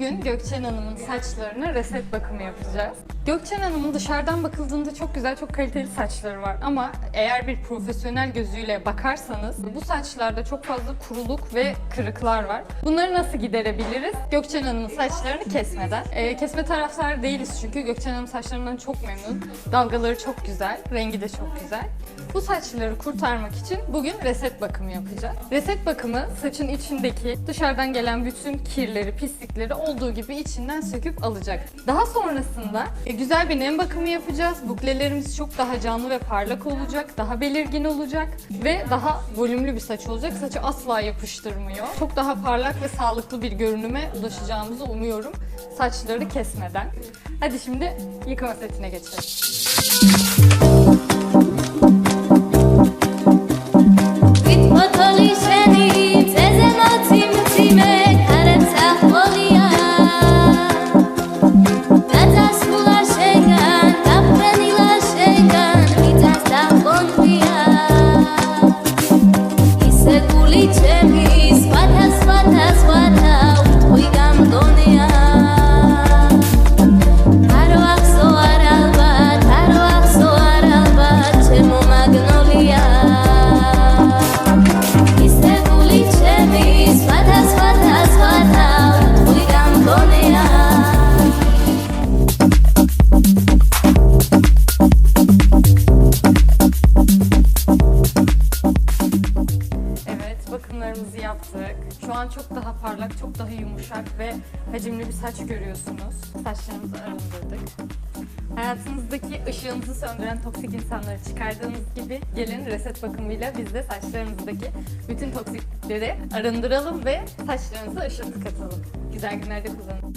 Bugün Gökçen Hanım'ın saçlarına reset bakımı yapacağız. Gökçen Hanım'ın dışarıdan bakıldığında çok güzel, çok kaliteli saçları var. Ama eğer bir profesyonel gözüyle bakarsanız bu saçlarda çok fazla kuruluk ve kırıklar var. Bunları nasıl giderebiliriz? Gökçen Hanım'ın saçlarını kesmeden. Ee, kesme taraftar değiliz çünkü Gökçen Hanım saçlarından çok memnun. Dalgaları çok güzel, rengi de çok güzel. Bu saçları kurtarmak için bugün reset bakımı yapacağız. Reset bakımı saçın içindeki dışarıdan gelen bütün kirleri, pislikleri olduğu gibi içinden söküp alacak. Daha sonrasında e, güzel bir nem bakımı yapacağız. Buklelerimiz çok daha canlı ve parlak olacak, daha belirgin olacak ve daha volümlü bir saç olacak. Saçı asla yapıştırmıyor. Çok daha parlak ve sağlıklı bir görünüme ulaşacağımızı umuyorum saçları kesmeden. Hadi şimdi yıkama setine geçelim. Bakımlarımızı yaptık. Şu an çok daha parlak, çok daha yumuşak ve hacimli bir saç görüyorsunuz. Saçlarımızı arındırdık. Hayatınızdaki ışığınızı söndüren toksik insanları çıkardığınız gibi gelin reset bakımıyla biz de saçlarınızdaki bütün toksikleri arındıralım ve saçlarınıza ışıltı katalım. Güzel günlerde kullanın.